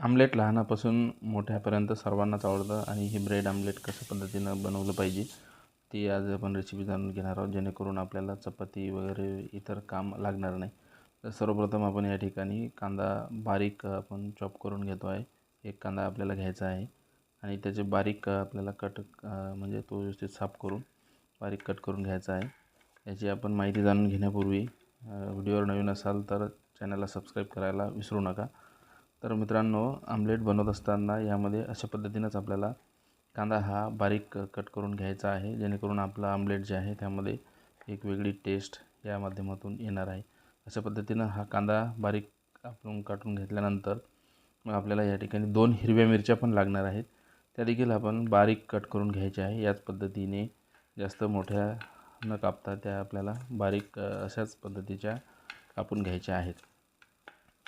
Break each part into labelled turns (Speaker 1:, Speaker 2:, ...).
Speaker 1: Omelette लहानापासून मोठ्यापर्यंत सर्वांनाच आवडतं आणि हे ब्रेड आमलेट कशा पद्धतीनं बनवलं पाहिजे ती आज आपण रेसिपी जाणून घेणार आहोत. जेणेकरून आपल्याला चपाती वगैरे इतर काम लागणार नाही. तर सर्वप्रथम आपण या ठिकाणी कांदा बारीक आपण चॉप करून घेतो आहे. एक कांदा आपल्याला घ्यायचा आहे आणि त्याचे बारीक आपल्याला कट म्हणजे तो व्यवस्थित साफ करून बारीक कट करून घ्यायचा आहे. याची आपण माहिती जाणून घेण्यापूर्वी व्हिडिओवर नवीन असाल तर चॅनलला सबस्क्राईब करायला विसरू नका. तर मित्रांनो आमलेट बनवत असताना यामध्ये अशा पद्धतीनंच आपल्याला कांदा हा बारीक कट करून घ्यायचा आहे. जेणेकरून आपलं आमलेट जे आहे त्यामध्ये एक वेगळी टेस्ट या माध्यमातून येणार आहे. अशा पद्धतीनं हा कांदा बारीक आपण काटून घेतल्यानंतर मग आपल्याला या ठिकाणी दोन हिरव्या मिरच्या पण लागणार आहेत. त्या देखील आपण बारीक कट करून घ्यायच्या आहे. याच पद्धतीने जास्त मोठ्या न कापता त्या आपल्याला बारीक अशाच पद्धतीच्या कापून घ्यायच्या आहेत.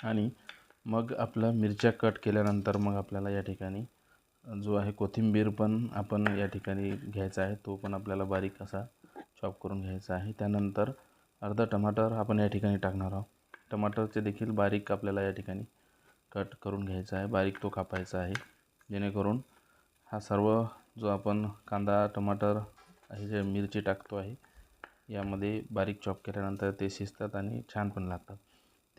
Speaker 1: आणि मग आपला मिरच्या कट केल्यानंतर मग आपल्याला या ठिकाणी जो आहे कोथिंबीर पण आपण या ठिकाणी घ्यायचा आहे तो पण आपल्याला बारीक असा चॉप करून घ्यायचा आहे. त्यानंतर अर्धा टमाटर आपण या ठिकाणी टाकणार आहोत. टमाटरचे देखील बारीक आपल्याला या ठिकाणी कट करून घ्यायचा आहे. बारीक तो कापायचा आहे. जेणेकरून हा सर्व जो आपण कांदा टमाटर हे जे मिरची टाकतो आहे यामध्ये बारीक चॉप केल्यानंतर ते शिजतात आणि छान पण लागतात.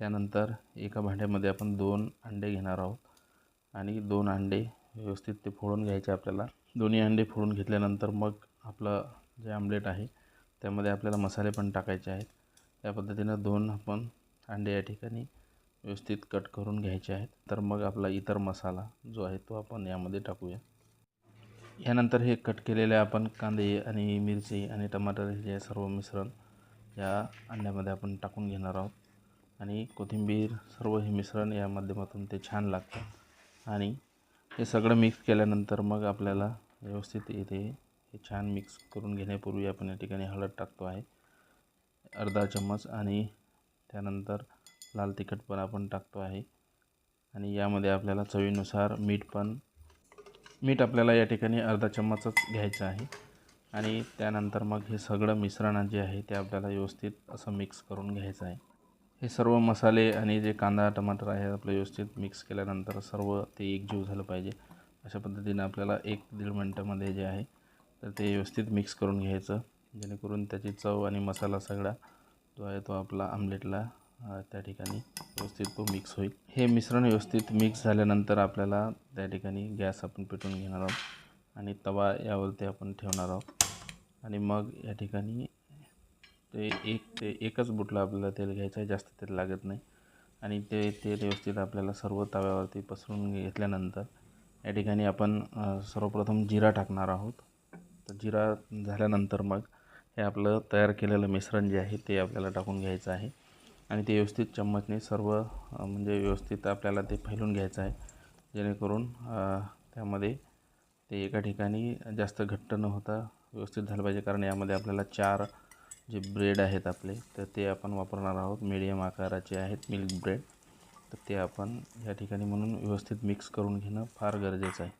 Speaker 1: त्यानंतर एका भांड्यामध्ये आपण दोन अंडे घेणार आहोत आणि दोन अंडे व्यवस्थित ते फोडून घ्यायचे आपल्याला. दोन्ही अंडे फोडून घेतल्यानंतर मग आपलं जे आमलेट आहे त्यामध्ये आपल्याला मसाले पण टाकायचे आहेत. त्या पद्धतीनं दोन आपण अंडे या ठिकाणी व्यवस्थित कट करून घ्यायचे आहेत. तर मग आपला इतर मसाला जो आहे तो आपण यामध्ये टाकूया. यानंतर हे कट केलेले आपण कांदे आणि मिरची आणि टमाटर हे जे सर्व मिश्रण या अंड्यामध्ये आपण टाकून घेणार आहोत. आणि कोथिंबीर सर्व हे मिश्रण या माध्यमातून ते छान लागतं आणि हे सगळं मिक्स केल्यानंतर मग आपल्याला व्यवस्थित इथे हे छान मिक्स करून घेण्यापूर्वी आपण या ठिकाणी हळद टाकतो आहे. अर्धा चम्मच आणि त्यानंतर लाल तिखट पण आपण टाकतो आहे. आणि यामध्ये आपल्याला चवीनुसार मीठ पण मीठ आपल्याला या ठिकाणी अर्धा चम्मचच घ्यायचं आहे. आणि त्यानंतर मग हे सगळं मिश्रण जे आहे ते आपल्याला व्यवस्थित असं मिक्स करून घ्यायचं आहे. हे सर्व मसाले आणि जे कांदा टमाटर आहे आपलं व्यवस्थित मिक्स केल्यानंतर सर्व ते एकजीव झालं पाहिजे. अशा पद्धतीने आपल्याला एक दीड मिनटामध्ये जे आहे तर ते व्यवस्थित मिक्स करून घ्यायचं. जेणेकरून त्याची चव आणि मसाला सगळा जो आहे तो आपला आमलेटला त्या ठिकाणी व्यवस्थित तो मिक्स होईल. हे मिश्रण व्यवस्थित मिक्स झाल्यानंतर आपल्याला त्या ठिकाणी गॅस आपण पेटवून घेणार आहोत आणि तवा यावरती आपण ठेवणार आहोत. आणि मग या ठिकाणी ते एक ते एकच बुटलं आपल्याला तेल घ्यायचं आहे जास्त तेल लागत नाही. आणि ते तेल व्यवस्थित आपल्याला सर्व तव्यावरती पसरून घेतल्यानंतर या ठिकाणी आपण सर्वप्रथम जिरा टाकणार आहोत. तर जिरा झाल्यानंतर मग हे आपलं तयार केलेलं मिश्रण जे आहे ते आपल्याला टाकून घ्यायचं आहे. आणि ते व्यवस्थित चम्मचने सर्व म्हणजे व्यवस्थित आपल्याला ते फैलून घ्यायचं आहे. जेणेकरून त्यामध्ये ते एका ठिकाणी जास्त घट्ट न होता व्यवस्थित झालं पाहिजे. कारण यामध्ये आपल्याला चार जे ब्रेड आहेत आपले तर ते आपण वापरणार आहोत. मीडियम आकाराचे आहेत मिल्क ब्रेड. तर ते आपण या ठिकाणी म्हणून व्यवस्थित मिक्स करून घेणं फार गरजेचं आहे.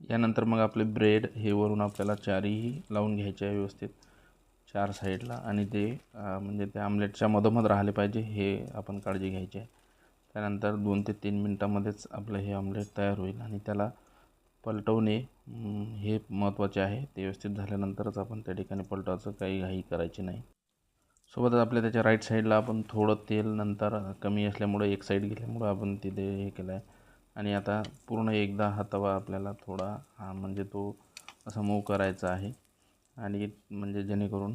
Speaker 1: यानंतर मग आपले ब्रेड हे वरून आपल्याला चारही लावून घ्यायचे आहे व्यवस्थित. चार साईडला आणि ते म्हणजे ते आमलेटच्या मधोमध राहिले पाहिजे हे आपण काळजी घ्यायची आहे. त्यानंतर दोन ते तीन मिनटामध्येच आपलं हे आमलेट तयार होईल आणि त्याला पलटवणे हे महत्त्वाचे आहे. ते व्यवस्थित झाल्यानंतरच आपण त्या ठिकाणी पलटवायचं काही घाई करायची नाही. सोबतच आपल्या त्याच्या राईट साईडला आपण थोडं तेल नंतर कमी असल्यामुळं एक साईड गेल्यामुळं आपण तिथे हे केलं आहे आणि आता पूर्ण एकदा हा तवा आपल्याला थोडा हा म्हणजे तो असा मूव करायचा आहे. आणि म्हणजे जेणेकरून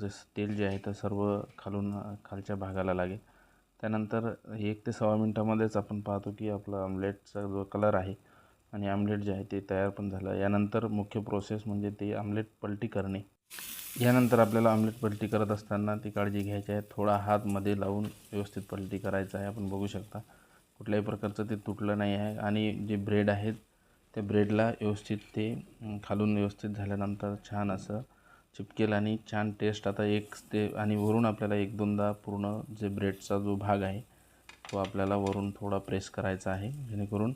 Speaker 1: जे तेल जे आहे ते सर्व खालून खालच्या भागाला लागेल. त्यानंतर एक ते सव्वा मिनटामध्येच आपण पाहतो की आपलं आमलेटचा जो कलर आहे आणि आमलेट जे आहे ते तयार पण झालं. यानंतर मुख्य प्रोसेस म्हणजे ते आमलेट पलटी करणे. यानंतर आपल्याला आमलेट पलटी करत असताना ती काळजी घ्यायची आहे. थोडा हात मध्ये लावून व्यवस्थित पलटी करायचं आहे. आपण बघू शकता कुठल्याही प्रकारचं ते तुटलं नाही आहे. आणि जे ब्रेड आहेत त्या ब्रेडला व्यवस्थित ते खालून व्यवस्थित झाल्यानंतर छान असं चिपकेल आणि छान टेस्ट आता एक ते आणि वरून आपल्याला एक दोनदा पूर्ण जे ब्रेडचा जो भाग आहे तो आपल्याला वरून थोडा प्रेस करायचा आहे. जेणेकरून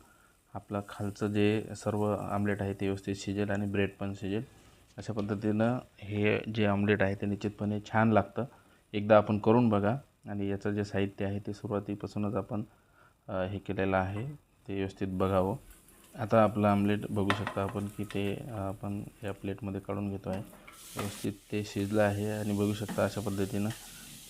Speaker 1: आपलं खालचं जे सर्व आमलेट आहे ते व्यवस्थित शिजेल आणि ब्रेड पण शिजेल. अशा पद्धतीनं हे जे आमलेट आहे ते निश्चितपणे छान लागतं. एकदा आपण करून बघा आणि याचं जे साहित्य आहे ते सुरुवातीपासूनच आपण हे केलेलं आहे. ते व्यवस्थित बघावं. आता आपलं आमलेट बघू शकता आपण की ते आपण या प्लेटमध्ये काढून घेतो आहे व्यवस्थित ते शिजलं आहे आणि बघू शकता अशा पद्धतीनं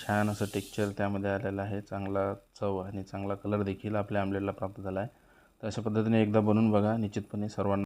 Speaker 1: छान असं टेक्चर त्यामध्ये आलेलं आहे. चांगला चव आणि चांगला कलर देखील आपल्या आमलेटला प्राप्त झाला आहे. तर अशा पद्धतीने एकदा बनवून बघा निश्चितपणे सर्वांना